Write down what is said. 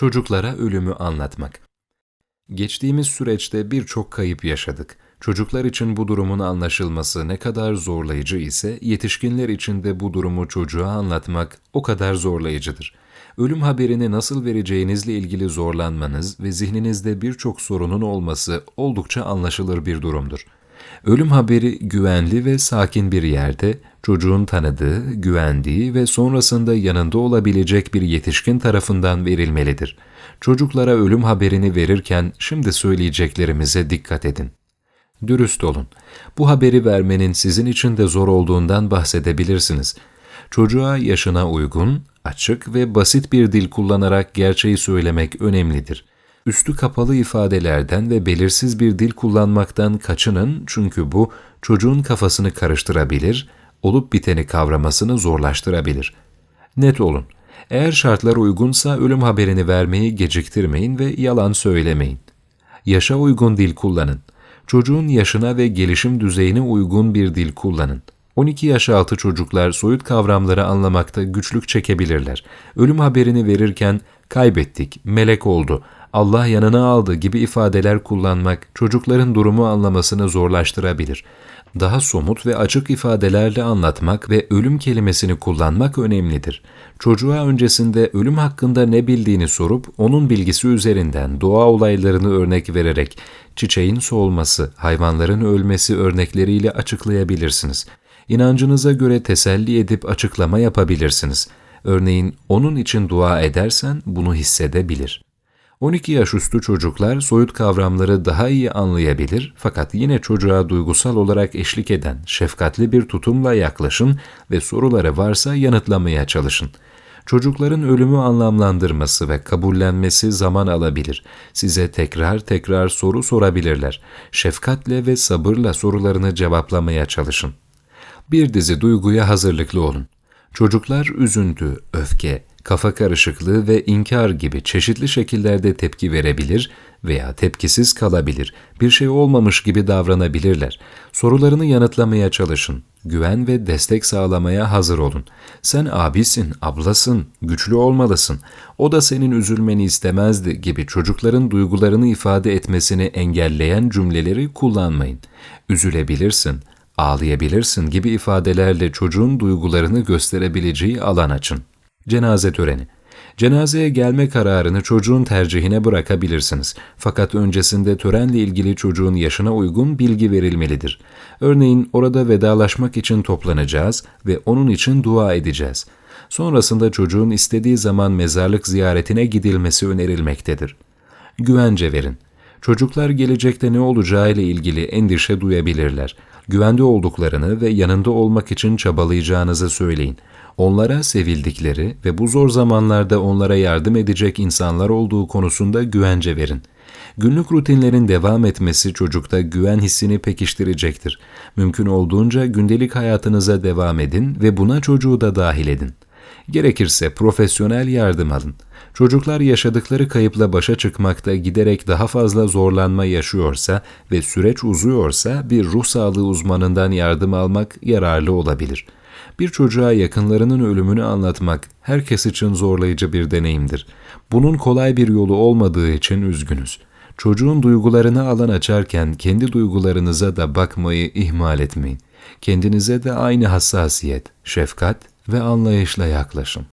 Çocuklara ölümü anlatmak. Geçtiğimiz süreçte birçok kayıp yaşadık. Çocuklar için bu durumun anlaşılması ne kadar zorlayıcı ise yetişkinler için de bu durumu çocuğa anlatmak o kadar zorlayıcıdır. Ölüm haberini nasıl vereceğinizle ilgili zorlanmanız ve zihninizde birçok sorunun olması oldukça anlaşılır bir durumdur. Ölüm haberi güvenli ve sakin bir yerde, çocuğun tanıdığı, güvendiği ve sonrasında yanında olabilecek bir yetişkin tarafından verilmelidir. Çocuklara ölüm haberini verirken şimdi söyleyeceklerimize dikkat edin. Dürüst olun. Bu haberi vermenin sizin için de zor olduğundan bahsedebilirsiniz. Çocuğa yaşına uygun, açık ve basit bir dil kullanarak gerçeği söylemek önemlidir. Üstü kapalı ifadelerden ve belirsiz bir dil kullanmaktan kaçının çünkü bu çocuğun kafasını karıştırabilir, olup biteni kavramasını zorlaştırabilir. Net olun. Eğer şartlar uygunsa ölüm haberini vermeyi geciktirmeyin ve yalan söylemeyin. Yaşa uygun dil kullanın. Çocuğun yaşına ve gelişim düzeyine uygun bir dil kullanın. 12 yaş altı çocuklar soyut kavramları anlamakta güçlük çekebilirler. Ölüm haberini verirken kaybettik, melek oldu, Allah yanına aldı gibi ifadeler kullanmak çocukların durumu anlamasını zorlaştırabilir. Daha somut ve açık ifadelerle anlatmak ve ölüm kelimesini kullanmak önemlidir. Çocuğa öncesinde ölüm hakkında ne bildiğini sorup onun bilgisi üzerinden doğa olaylarını örnek vererek çiçeğin solması, hayvanların ölmesi örnekleriyle açıklayabilirsiniz. İnancınıza göre teselli edip açıklama yapabilirsiniz. Örneğin onun için dua edersen bunu hissedebilir. 12 yaş üstü çocuklar soyut kavramları daha iyi anlayabilir fakat yine çocuğa duygusal olarak eşlik eden şefkatli bir tutumla yaklaşın ve soruları varsa yanıtlamaya çalışın. Çocukların ölümü anlamlandırması ve kabullenmesi zaman alabilir. Size tekrar tekrar soru sorabilirler. Şefkatle ve sabırla sorularını cevaplamaya çalışın. Bir dizi duyguya hazırlıklı olun. Çocuklar üzüntü, öfke, kafa karışıklığı ve inkar gibi çeşitli şekillerde tepki verebilir veya tepkisiz kalabilir, bir şey olmamış gibi davranabilirler. Sorularını yanıtlamaya çalışın, güven ve destek sağlamaya hazır olun. Sen abisin, ablasın, güçlü olmalısın, o da senin üzülmeni istemezdi gibi çocukların duygularını ifade etmesini engelleyen cümleleri kullanmayın. Üzülebilirsin, ağlayabilirsin gibi ifadelerle çocuğun duygularını gösterebileceği alan açın. Cenaze töreni. Cenazeye gelme kararını çocuğun tercihine bırakabilirsiniz. Fakat öncesinde törenle ilgili çocuğun yaşına uygun bilgi verilmelidir. Örneğin orada vedalaşmak için toplanacağız ve onun için dua edeceğiz. Sonrasında çocuğun istediği zaman mezarlık ziyaretine gidilmesi önerilmektedir. Güvence verin. Çocuklar gelecekte ne olacağı ile ilgili endişe duyabilirler. Güvende olduklarını ve yanında olmak için çabalayacağınızı söyleyin. Onlara sevildikleri ve bu zor zamanlarda onlara yardım edecek insanlar olduğu konusunda güvence verin. Günlük rutinlerin devam etmesi çocukta güven hissini pekiştirecektir. Mümkün olduğunca gündelik hayatınıza devam edin ve buna çocuğu da dahil edin. Gerekirse profesyonel yardım alın. Çocuklar yaşadıkları kayıpla başa çıkmakta giderek daha fazla zorlanma yaşıyorsa ve süreç uzuyorsa bir ruh sağlığı uzmanından yardım almak yararlı olabilir. Bir çocuğa yakınlarının ölümünü anlatmak herkes için zorlayıcı bir deneyimdir. Bunun kolay bir yolu olmadığı için üzgünüz. Çocuğun duygularını alan açarken kendi duygularınıza da bakmayı ihmal etmeyin. Kendinize de aynı hassasiyet, şefkat ve anlayışla yaklaşın.